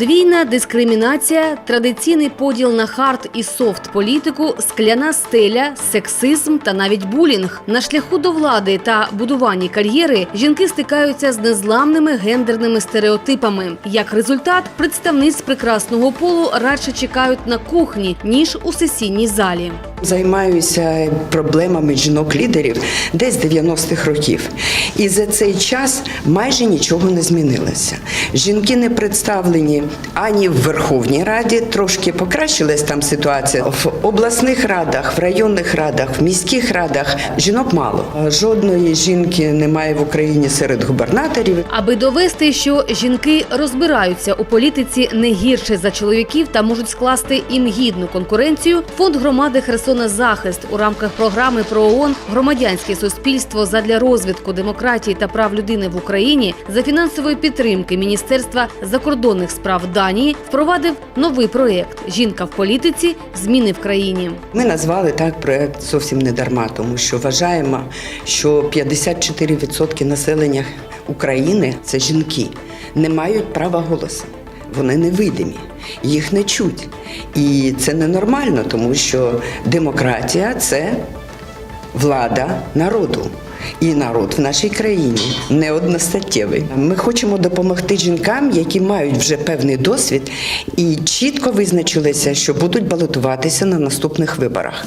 Подвійна дискримінація, традиційний поділ на хард і софт політику, скляна стеля, сексизм та навіть булінг. На шляху до влади та будуванні кар'єри жінки стикаються з незламними гендерними стереотипами. Як результат, представниць прекрасного полу радше чекають на кухні ніж у сесійній залі. Займаюся проблемами жінок-лідерів десь з 90-х років. І за цей час майже нічого не змінилося. Жінки не представлені ані в Верховній Раді, трошки покращилась там ситуація. В обласних радах, в районних радах, в міських радах жінок мало. Жодної жінки немає в Україні серед губернаторів. Аби довести, що жінки розбираються у політиці не гірше за чоловіків та можуть скласти їм гідну конкуренцію, фонд громади Херсона Захист у рамках програми про ООН Громадянське суспільство задля розвитку демократії та прав людини в Україні за фінансової підтримки Міністерства закордонних справ Данії впровадив новий проєкт Жінка в політиці зміни в країні. Ми назвали так проект зовсім не дарма, тому що вважаємо, що 54% населення України це жінки, не мають права голосу. Вони невидимі, їх не чуть. І це ненормально, тому що демократія це влада народу. І народ в нашій країні не одностаттєвий. Ми хочемо допомогти жінкам, які мають вже певний досвід і чітко визначилися, що будуть балотуватися на наступних виборах.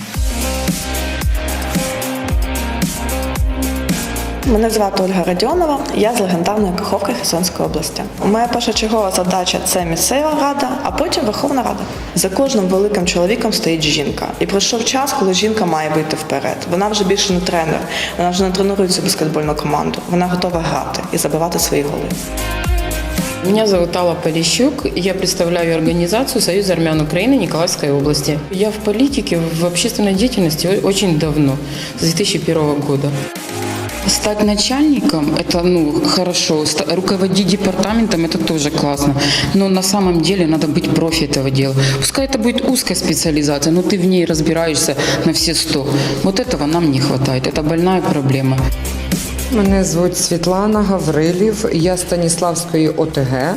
Мене звати Ольга Радіонова, я з легендарної Каховки Херсонської області. Моя першочергова задача це місцева рада, а потім Верховна Рада. За кожним великим чоловіком стоїть жінка. І пройшов час, коли жінка має вийти вперед. Вона вже більше не тренер, вона вже не тренує цю баскетбольну команду. Вона готова грати і забивати свої голи. Меня зовут Алла Полищук. Я представляю организацию «Союз армян Украины» Николаевской области. Я в политике, в общественной деятельности очень давно, с 2001 года. Стать начальником – это ну, хорошо, Ста- руководить департаментом – это тоже классно. Но на самом деле надо быть профи этого дела. Пускай это будет узкая специализация, но ты в ней разбираешься на все сто. Вот этого нам не хватает, это больная проблема. Мене звуть Світлана Гаврилів, я Станіславської ОТГ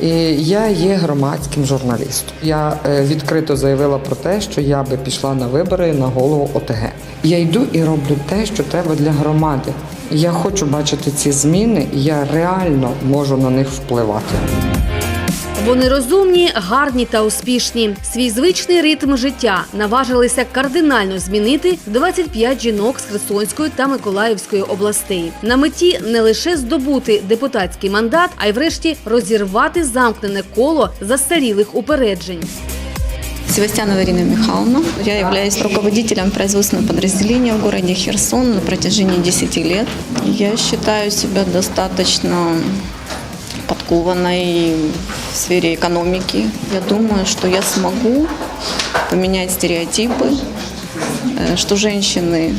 і я є громадським журналістом. Я е, відкрито заявила про те, що я би пішла на вибори на голову ОТГ. Я йду і роблю те, що треба для громади. Я хочу бачити ці зміни, я реально можу на них впливати. Вони розумні, гарні та успішні. Свій звичний ритм життя наважилися кардинально змінити 25 жінок з Херсонської та Миколаївської областей. На меті не лише здобути депутатський мандат, а й врешті розірвати замкнене коло застарілих упереджень. Севастьянова Ирина Михайловна. Я являюсь руководителем производственного подразделения в городе Херсон на протяжении 10 лет. Я считаю себя достаточно подкованной в сфере экономики. Я думаю, что я смогу поменять стереотипы, э, что женщины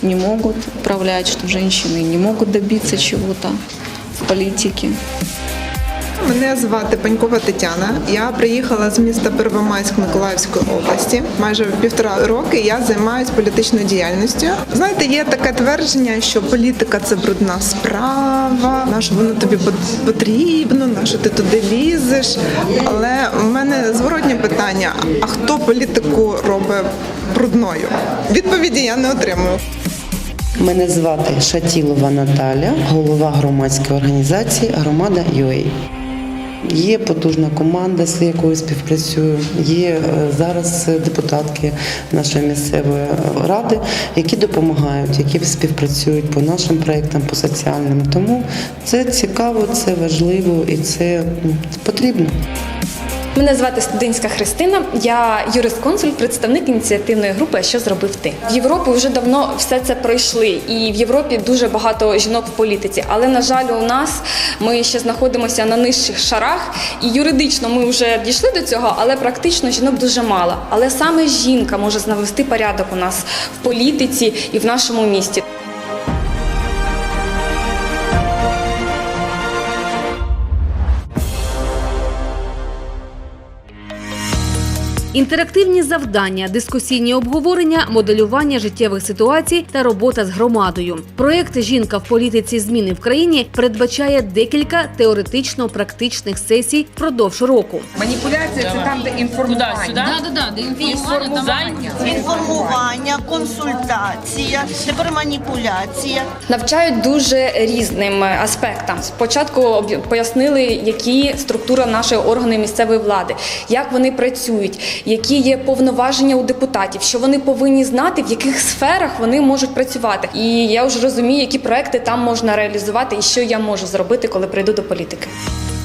не могут управлять, что женщины не могут добиться чего-то в политике. Мене звати Панькова Тетяна. Я приїхала з міста Первомайськ Миколаївської області. Майже півтора роки я займаюся політичною діяльністю. Знаєте, є таке твердження, що політика це брудна справа, на що воно тобі потрібно, на що ти туди лізеш. Але в мене зворотнє питання: а хто політику робить брудною? Відповіді я не отримую. Мене звати Шатілова Наталя, голова громадської організації Громада UA. Є потужна команда, з якою співпрацюю. Є е, зараз депутатки нашої місцевої ради, які допомагають, які співпрацюють по нашим проектам, по соціальним. Тому це цікаво, це важливо і це потрібно. Мене звати Студинська Христина. Я юрист-консуль, представник ініціативної групи що зробив ти. В Європі вже давно все це пройшли, і в Європі дуже багато жінок в політиці. Але на жаль, у нас ми ще знаходимося на нижчих шарах, і юридично ми вже дійшли до цього, але практично жінок дуже мало. Але саме жінка може навести порядок у нас в політиці і в нашому місті. Інтерактивні завдання, дискусійні обговорення, моделювання життєвих ситуацій та робота з громадою. Проект Жінка в політиці зміни в країні передбачає декілька теоретично-практичних сесій впродовж року. Маніпуляція це там, де інформування. інформування, консультація, тепер маніпуляція. Навчають дуже різним аспектам. Спочатку пояснили, які структура нашої органу місцевої влади, як вони працюють, які є повноваження у депутатів, що вони повинні знати, в яких сферах вони можуть працювати. І я вже розумію, які проекти там можна реалізувати, і що я можу зробити, коли прийду до політики.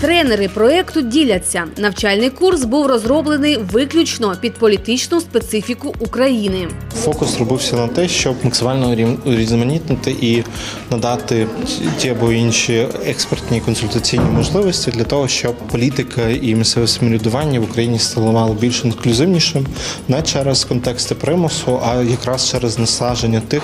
Тренери проекту діляться. Навчальний курс був розроблений виключно під політичну специфіку України. Фокус робився на те, щоб максимально урізноманітнити і надати ті або інші експертні консультаційні можливості для того, щоб політика і місцеве самоврядування в Україні ставало більш інклюзивнішим не через контексти примусу, а якраз через насадження тих,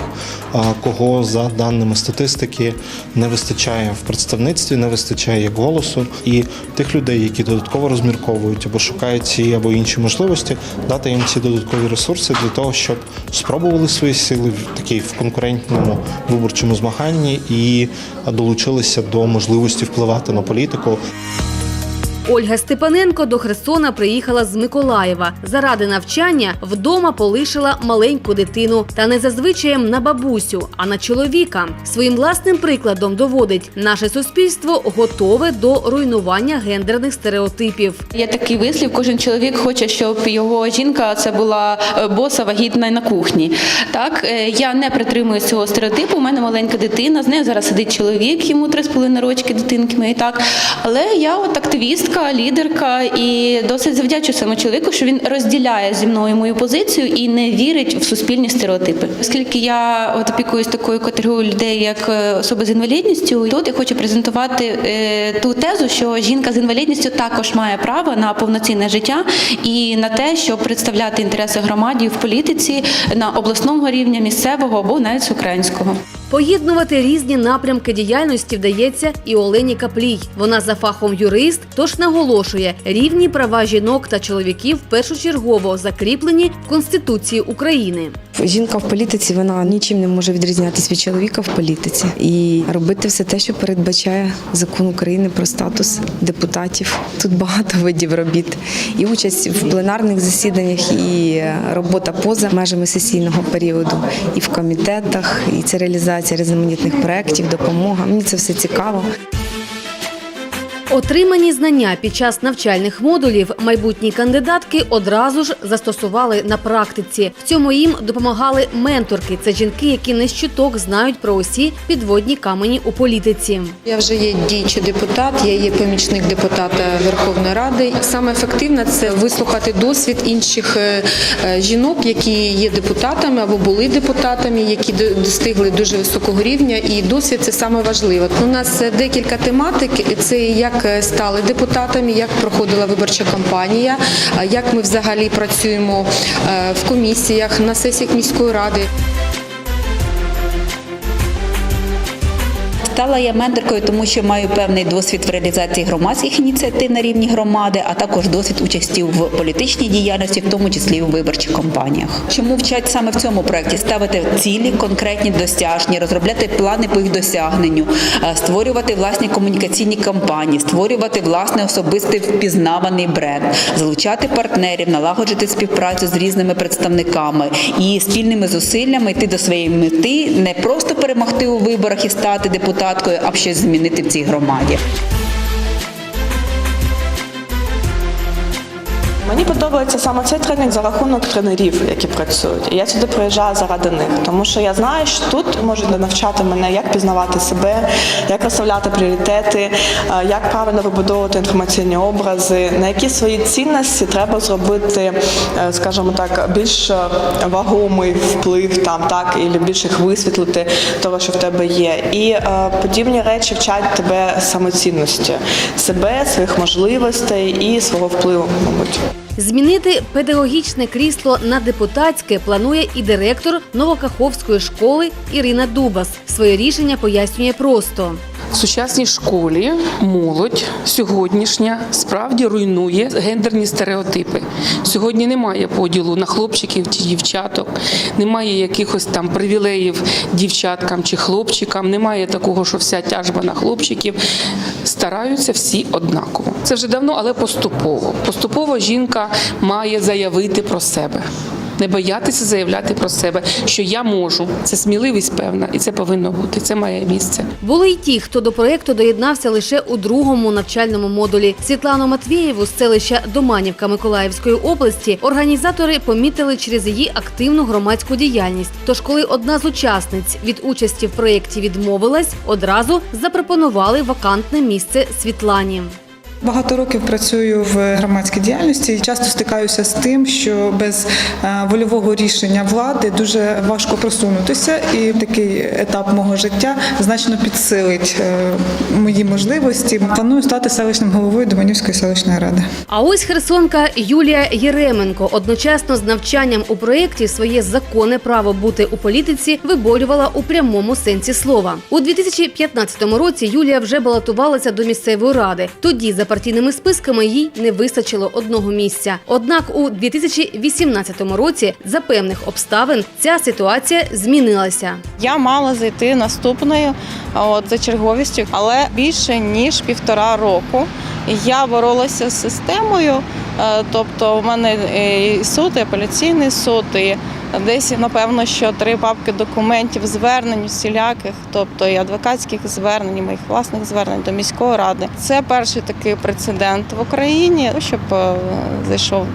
кого за даними статистики не вистачає в представництві, не вистачає як голосу, і тих людей, які додатково розмірковують або шукають ці або інші можливості, дати їм ці додаткові ресурси для того, щоб спробували свої сили в такій в конкурентному виборчому змаганні і долучилися до можливості впливати на політику. Ольга Степаненко до Херсона приїхала з Миколаєва. Заради навчання вдома полишила маленьку дитину та не зазвичаєм на бабусю, а на чоловіка. Своїм власним прикладом доводить, наше суспільство готове до руйнування гендерних стереотипів. Є такий вислів: кожен чоловік хоче, щоб його жінка це була е, боса вагітна на кухні. Так е, я не притримуюсь цього стереотипу. У мене маленька дитина, з нею зараз сидить чоловік, йому три з половиною рочки дитинки мої так. Але я от активістка, лідерка і досить завдячую своєму чоловіку, що він розділяє зі мною мою позицію і не вірить в суспільні стереотипи. Оскільки я от опікуюсь такою категорією людей, як е, особи з інвалідністю, тут я хочу презентувати е, ту тезу, що жінка з інвалідністю також має право на повноцінне життя і на те, щоб представляти інтереси громаді в політиці на обласному рівні, місцевого або навіть українського. Поєднувати різні напрямки діяльності вдається і Олені Каплій. Вона за фахом юрист, тож наголошує, рівні права жінок та чоловіків першочергово закріплені в Конституції України. Жінка в політиці вона нічим не може відрізнятися від чоловіка в політиці і робити все те, що передбачає закон України про статус депутатів. Тут багато видів робіт, і участь в пленарних засіданнях, і робота поза межами сесійного періоду, і в комітетах, і це реалізація різноманітних проєктів, допомога. Мені це все цікаво. Отримані знання під час навчальних модулів майбутні кандидатки одразу ж застосували на практиці. В цьому їм допомагали менторки. Це жінки, які не щуток знають про усі підводні камені у політиці. Я вже є діючий депутат, я є помічник депутата Верховної Ради. Саме ефективне це вислухати досвід інших е, е, жінок, які є депутатами або були депутатами, які достигли дуже високого рівня. І досвід це саме. У нас е, декілька тематик. Це як е, стали депутатами, як проходила виборча кампанія, як ми взагалі працюємо е, в комісіях на сесіях міської ради. Стала я менторкою, тому що маю певний досвід в реалізації громадських ініціатив на рівні громади, а також досвід участі в політичній діяльності, в тому числі у виборчих кампаніях. Чому вчать саме в цьому проєкті? Ставити цілі, конкретні досяжні, розробляти плани по їх досягненню, е, створювати власні комунікаційні кампанії, створювати власний особистий впізнаваний бренд, залучати партнерів, налагоджити співпрацю з різними представниками і спільними зусиллями йти до своєї мети, не просто перемогти у виборах і стати депутаткою, а щось змінити в цій громаді. Мені подобається саме цей тренінг за рахунок тренерів, які працюють. І я сюди приїжджаю заради них, тому що я знаю, що тут можуть навчати мене, як пізнавати себе, як розставляти пріоритети, е, як правильно вибудовувати інформаційні образи, на які свої цінності треба зробити, е, скажімо так, більш е, вагомий вплив там, так, і більш їх висвітлити того, що в тебе є. І подібні речі вчать тебе самоцінності, себе, своїх можливостей і свого впливу, мабуть. Змінити педагогічне крісло на депутатське планує і директор Новокаховської школи Ірина Дубас. Своє рішення пояснює просто. Сучасній школі молодь сьогоднішня справді руйнує гендерні стереотипи. Сьогодні немає поділу на хлопчиків чи дівчаток, немає якихось там привілеїв дівчаткам чи хлопчикам, немає такого, що вся тяжба на хлопчиків. Стараються всі однаково. Це вже давно, але поступово. Поступово жінка має заявити про себе. Не боятися заявляти про себе, що я можу. Це сміливість певна, і це повинно бути. Це має місце. Були й ті, хто до проєкту доєднався лише у другому навчальному модулі. Світлану Матвієву з селища Доманівка Миколаївської області організатори помітили через її активну громадську діяльність. Тож, коли одна з учасниць від участі в проєкті відмовилась, одразу запропонували вакантне місце Світлані. Багато років працюю в громадській діяльності і часто стикаюся з тим, що без е, вольового рішення влади дуже важко просунутися, і такий етап мого життя значно підсилить е, мої можливості. Планую стати селищним головою Доманівської селищної ради. А ось херсонка Юлія Єременко одночасно з навчанням у проєкті своє законне право бути у політиці виборювала у прямому сенсі слова. У 2015 році Юлія вже балотувалася до місцевої ради. Тоді за партійними списками їй не вистачило одного місця. Однак у 2018 році за певних обставин ця ситуація змінилася. Я мала зайти наступною от, за черговістю, але більше ніж півтора року. Я боролася з системою, е, тобто в мене е, і суд, і апеляційний суд, і десь, напевно, що три папки документів, звернень всіляких, тобто і адвокатських звернень, і моїх власних звернень до міської ради. Це перший такий прецедент в Україні, щоб е, зайшов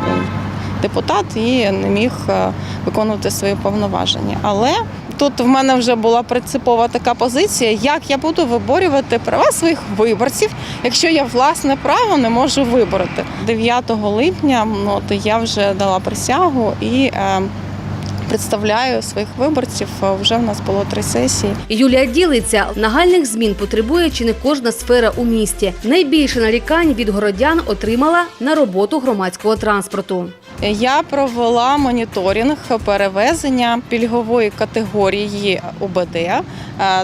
депутат і не міг е, виконувати свої повноваження. Але тут в мене вже була принципова така позиція, як я буду виборювати права своїх виборців, якщо я власне право не можу вибороти. 9 липня ну, от я вже дала присягу і. Е, Представляю своїх виборців. Вже в нас було три сесії. Юлія ділиться, нагальних змін потребує чи не кожна сфера у місті. Найбільше нарікань від городян отримала на роботу громадського транспорту. Я провела моніторинг перевезення пільгової категорії УБД, е,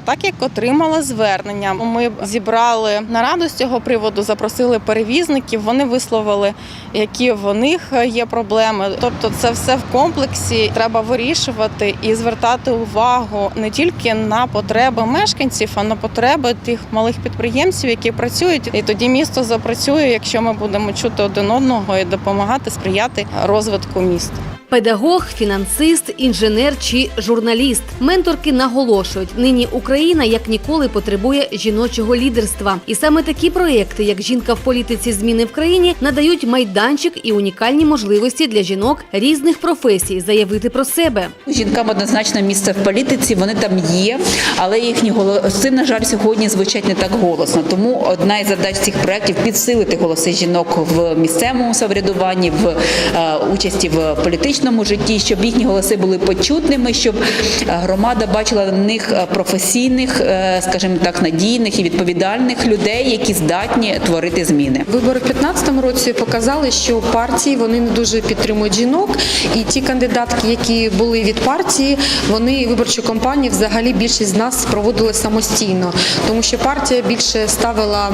так як отримала звернення. Ми зібрали нараду з цього приводу, запросили перевізників. Вони висловили, які в них є проблеми. Тобто, це все в комплексі треба вирішувати і звертати увагу не тільки на потреби мешканців, а на потреби тих малих підприємців, які працюють. І тоді місто запрацює, якщо ми будемо чути один одного і допомагати сприяти розвитку міста. Педагог, фінансист, інженер чи журналіст. Менторки наголошують, нині Україна як ніколи потребує жіночого лідерства. І саме такі проекти, як жінка в політиці зміни в країні, надають майданчик і унікальні можливості для жінок різних професій заявити про себе. Жінкам однозначно місце в політиці, вони там є, але їхні голоси, на жаль, сьогодні звучать не так голосно. Тому одна із задач цих проєктів підсилити голоси жінок в місцевому самоврядуванні, в е, участі в політичному житті, щоб їхні голоси були почутними, щоб е, громада бачила в них е, професійних, е, скажімо так, надійних і відповідальних людей, які здатні творити зміни. Вибори в 2015 році показали, що партії вони не дуже підтримують жінок, і ті кандидатки, які були від партії, вони виборчу кампанію взагалі більшість з нас проводили самостійно, тому що партія більше ставила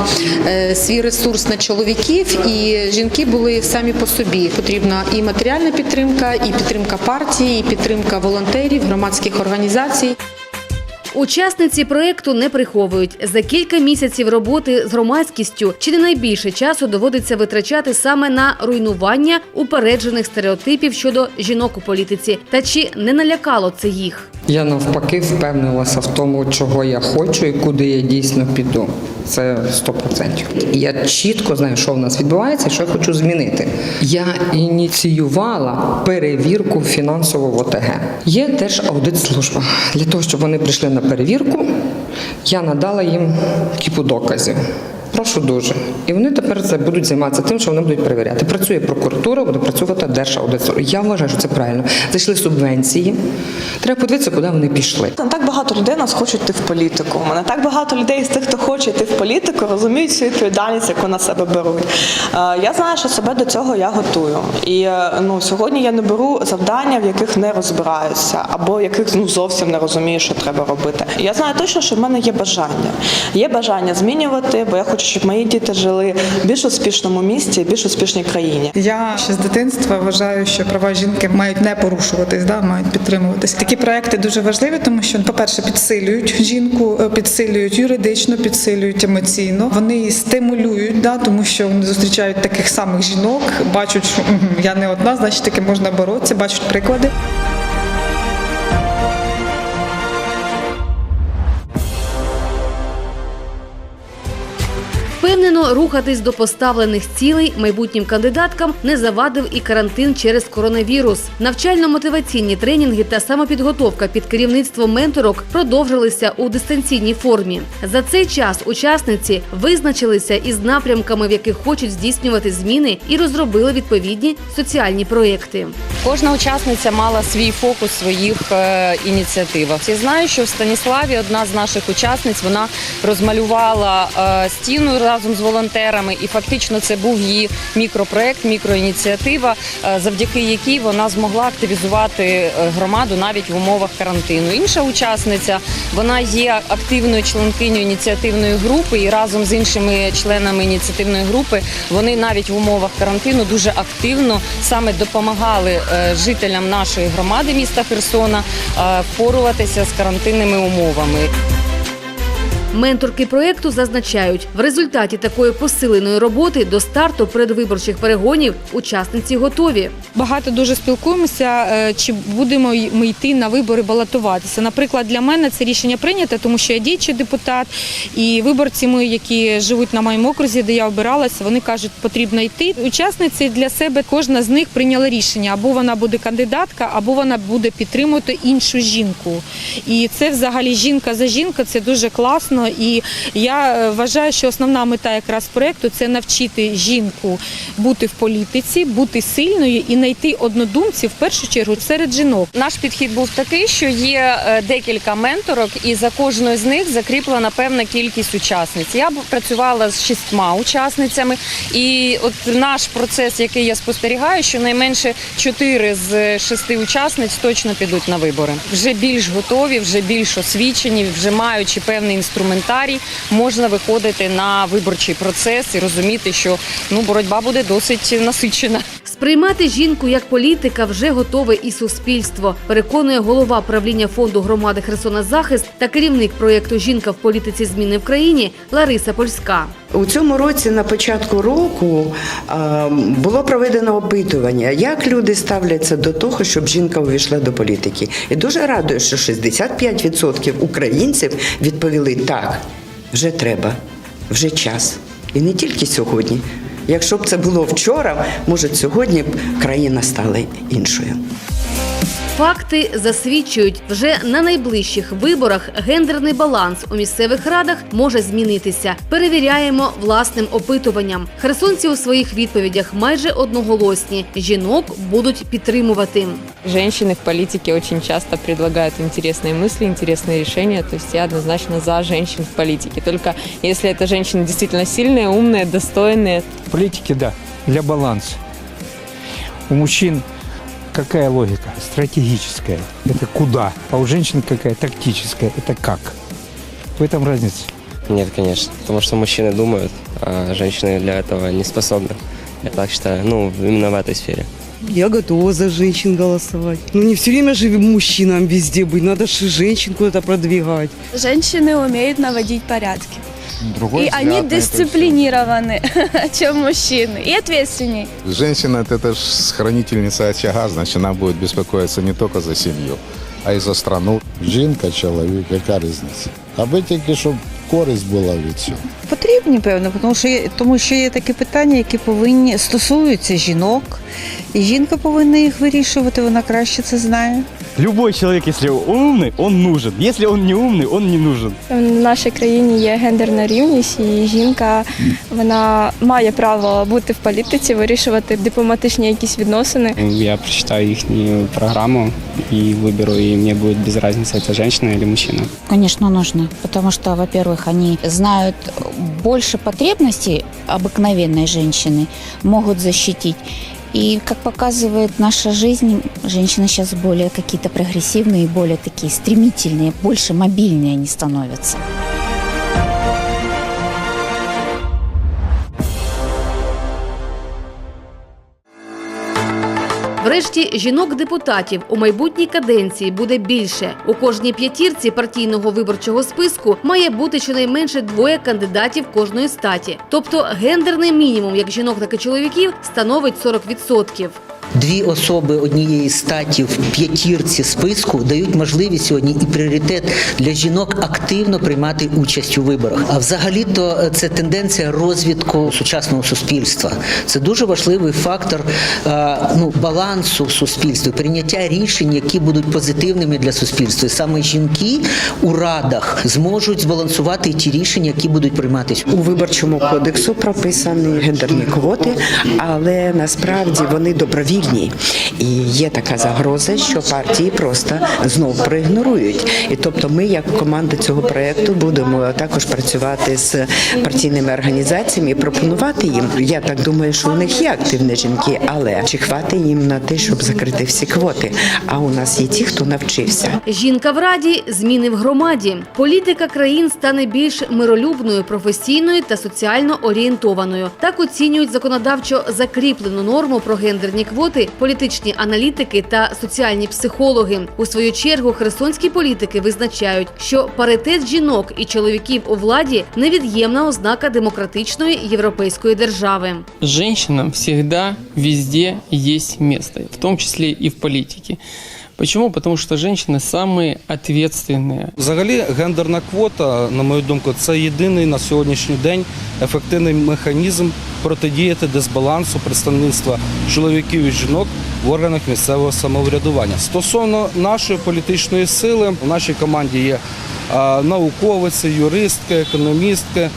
свій ресурс на чоловіків, і жінки були самі по собі. Потрібна і матеріальна підтримка, і підтримка партії, і підтримка волонтерів, громадських організацій. Учасниці проекту не приховують. За кілька місяців роботи з громадськістю чи не найбільше часу доводиться витрачати саме на руйнування упереджених стереотипів щодо жінок у політиці. Та чи не налякало це їх? Я навпаки впевнилася в тому, чого я хочу і куди я дійсно піду. Це 100%. Я чітко знаю, що в нас відбувається, що я хочу змінити. Я ініціювала перевірку фінансового ОТГ. Є теж аудит-служба. Для того, щоб вони прийшли на перевірку, я надала їм кіпу доказів. Прошу дуже. І вони тепер це будуть займатися тим, що вони будуть перевіряти. Працює прокуратура, буде працювати держаудитор. Я вважаю, що це правильно. Зайшли субвенції. Треба подивитися, куди вони пішли. Не так багато людей нас хочуть йти в політику. Мене так багато людей з тих, хто хоче йти в політику, розуміють всю відповідальність, яку на себе беруть. Е, Я знаю, що себе до цього я готую. І е, ну сьогодні я не беру завдання, в яких не розбираюся, або яких ну зовсім не розумію, що треба робити. Я знаю точно, що в мене є бажання. Є бажання змінювати, бо я хочу, щоб мої діти жили в більш успішному місті, більш успішній країні. Я ще з дитинства вважаю, що права жінки мають не порушуватись, да, мають підтримуватись. Такі проекти дуже важливі, тому що, по-перше, підсилюють жінку, е, підсилюють юридично, підсилюють емоційно. Вони її стимулюють, да, тому що вони зустрічають таких самих жінок, бачать, що я не одна, значить таки можна боротися, бачать приклади. Впевнено, рухатись до поставлених цілей майбутнім кандидаткам не завадив і карантин через коронавірус. Навчально-мотиваційні тренінги та самопідготовка під керівництвом менторок продовжилися у дистанційній формі. За цей час учасниці визначилися із напрямками, в яких хочуть здійснювати зміни, і розробили відповідні соціальні проєкти. Кожна учасниця мала свій фокус своїх е, ініціативах. Я знаю, що в Станіславі одна з наших учасниць вона розмалювала е, стіну разом з волонтерами, і фактично це був її мікропроект, мікроініціатива, е, завдяки якій вона змогла активізувати е, громаду навіть в умовах карантину. Інша учасниця вона є активною членкиню ініціативної групи, і разом з іншими членами ініціативної групи вони навіть в умовах карантину дуже активно саме допомагали е, жителям нашої громади міста Херсона впоруватися з карантинними умовами. Менторки проєкту зазначають, в результаті такої посиленої роботи до старту передвиборчих перегонів учасниці готові. Багато дуже спілкуємося, е, чи будемо ми йти на вибори балотуватися. Наприклад, для мене це рішення прийнято, тому що я діючий депутат, і виборці мої, які живуть на моєму окрузі, де я обиралася, вони кажуть, потрібно йти. Учасниці для себе кожна з них прийняла рішення: або вона буде кандидатка, або вона буде підтримувати іншу жінку. І це взагалі жінка за жінку, це дуже класно. І я е, вважаю, що основна мета якраз проекту це навчити жінку бути в політиці, бути сильною і знайти однодумців в першу чергу серед жінок. Наш підхід був такий, що є е, декілька менторок, і за кожною з них закріплена певна кількість учасниць. Я працювала з шістьма учасницями, і от наш процес, який я спостерігаю, що найменше чотири з шести учасниць точно підуть на вибори. Вже більш готові, вже більш освічені, вже маючи певний інструментарій, можна виходити на виборчий процес і розуміти, що ну боротьба буде досить насичена. Сприймати жінку як політика вже готове і суспільство, переконує голова правління фонду громади Херсона Захист та керівник проєкту Жінка в політиці зміни в країні Лариса Польська. У цьому році на початку року було проведено опитування, як люди ставляться до того, щоб жінка увійшла до політики. І дуже радує, що 65% українців відповіли так, вже треба, вже час. І не тільки сьогодні. Якщо б це було вчора, може сьогодні б країна стала іншою. Факти засвідчують, вже на найближчих виборах гендерний баланс у місцевих радах може змінитися. Перевіряємо власним опитуванням. Херсонці у своїх відповідях майже одноголосні. Жінок будуть підтримувати. Женщины в политике очень часто предлагают интересные мысли, интересные решения. То есть я однозначно за женщин в политике. Только если это женщины действительно сильные, умные, достойные. В политике, да, для баланса. У мужчин какая логика? Стратегическая. Это куда? А у женщин какая? Тактическая. Это как? В этом разница. Нет, конечно. Потому что мужчины думают, а женщины для этого не способны. Я так считаю. Ну, именно в этой сфере. Я готова за женщин голосовать. Ну не все время же мужчинам везде быть, надо же женщин куда-то продвигать. Женщины умеют наводить порядки. Другой и взгляд они на это дисциплинированы, чем мужчины, и ответственней. Женщина – это же хранительница очага, значит, она будет беспокоиться не только за семью, а й за страну. Жінка, чоловік, яка різниця? Аби тільки, щоб користь була від цього. Потрібні, певно, тому що є, тому що є такі питання, які повинні стосуються жінок, і жінка повинна їх вирішувати, вона краще це знає. Любой человек, если умный, он нужен. Если он не умный, он не нужен. В нашій країні є гендерна рівність, і жінка вона має право бути в політиці, вирішувати дипломатичні якісь відносини. Я прочитаю их программу и выберу, и мне будет без разницы, это женщина или мужчина. Конечно, нужно, потому что, во-первых, они знают больше потребностей обыкновенной женщины, могут защитить. И, как показывает наша жизнь, женщины сейчас более какие-то прогрессивные, более такие стремительные, больше мобильные они становятся. Врешті жінок-депутатів у майбутній каденції буде більше. У кожній п'ятірці партійного виборчого списку має бути щонайменше двоє кандидатів кожної статі. Тобто гендерний мінімум як жінок, так і чоловіків становить 40%. Дві особи однієї статі в п'ятірці списку дають можливість сьогодні і пріоритет для жінок активно приймати участь у виборах. А взагалі-то е, це тенденція розвитку сучасного суспільства. Це дуже важливий фактор е, ну, балансу в суспільстві, прийняття рішень, які будуть позитивними для суспільства. І саме жінки у радах зможуть збалансувати ті рішення, які будуть прийматися. У виборчому кодексу прописані гендерні квоти, але насправді вони добровільні. І є така загроза, що партії просто знов проігнорують. І тобто, ми, як команда цього проекту, будемо також працювати з партійними організаціями і пропонувати їм. Я так думаю, що у них є активні жінки, але чи хватить їм на те, щоб закрити всі квоти? А у нас є ті, хто навчився. Жінка в раді зміни в громаді. Політика країн стане більш миролюбною, професійною та соціально орієнтованою. Так оцінюють законодавчо закріплену норму про гендерні квоти політичні аналітики та соціальні психологи. У свою чергу херсонські політики визначають, що паритет жінок і чоловіків у владі невід'ємна ознака демократичної європейської держави. Женщинам завжди везде є місце, в тому числі і в политике. Почему? Потому что женщины самые ответственные. Взагалі, гендерна квота, на мою думку, це єдиний на сьогоднішній день ефективний механізм протидіяти дисбалансу представництва чоловіків і жінок в органах місцевого самоврядування. Стосовно нашої політичної сили, в нашій команді є науковиці, юристки, економістки,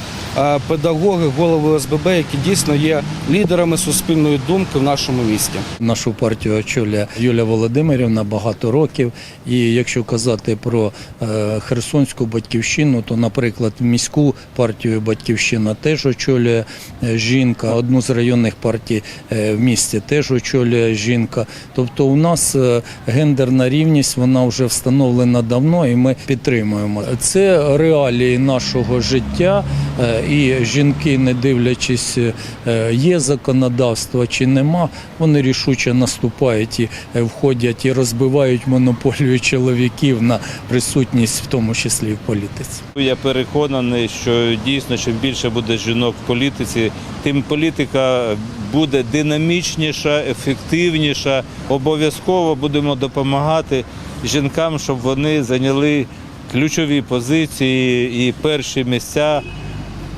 педагоги, голови ОСББ, які дійсно є лідерами суспільної думки в нашому місті. Нашу партію очолює Юлія Володимирівна багато років. І якщо казати про е, Херсонську батьківщину, то, наприклад, міську партію Батьківщина теж очолює е, жінка. Одну з районних партій е, в місті теж очолює жінка. Тобто, у нас е, гендерна рівність вона вже встановлена давно, і ми підтримуємо. Це реалії нашого життя. Е, І жінки, не дивлячись, е, є законодавство чи нема, вони рішуче наступають і е, входять і розбивають монополію чоловіків на присутність, в тому числі в політиці. Я переконаний, що дійсно чим більше буде жінок в політиці, тим політика буде динамічніша, ефективніша. Обов'язково будемо допомагати жінкам, щоб вони зайняли ключові позиції і перші місця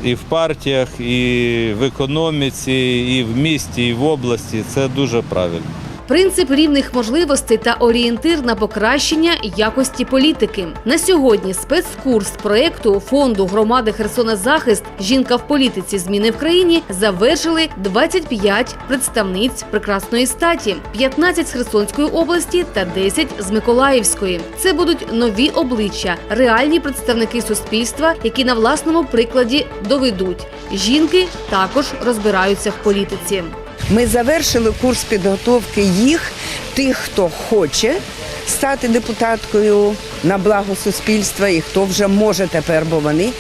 і в партіях, і в економіці, і в місті, і в області. Це дуже правильно. Принцип рівних можливостей та орієнтир на покращення якості політики. На сьогодні спецкурс проекту фонду громади Херсона Захист Жінка в політиці зміни в країні завершили 25 представниць прекрасної статі, 15 з Херсонської області та 10 з Миколаївської. Це будуть нові обличчя, реальні представники суспільства, які на власному прикладі доведуть. Жінки також розбираються в політиці. Ми завершили курс підготовки їх, тих, хто хоче стати депутаткою на благо суспільства і хто вже може тепер, бо вони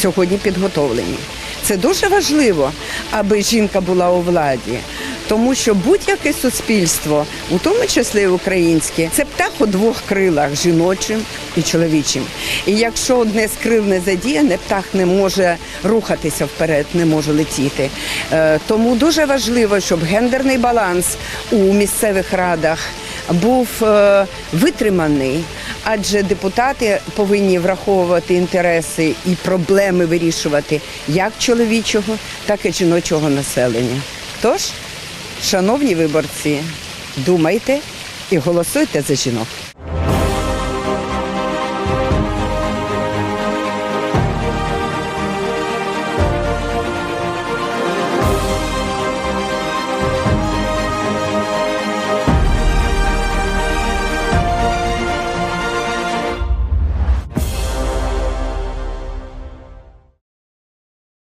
сьогодні підготовлені. Це дуже важливо, аби жінка була у владі. Тому що будь-яке суспільство, у тому числі українське, це птах у двох крилах жіночим і чоловічим. І якщо одне з крил не задіяне, птах не може рухатися вперед, не може летіти. Е, Тому дуже важливо, щоб гендерний баланс у місцевих радах був е, витриманий, адже депутати повинні враховувати інтереси і проблеми вирішувати як чоловічого, так і жіночого населення. Тож, шановні виборці, думайте і голосуйте за жінок.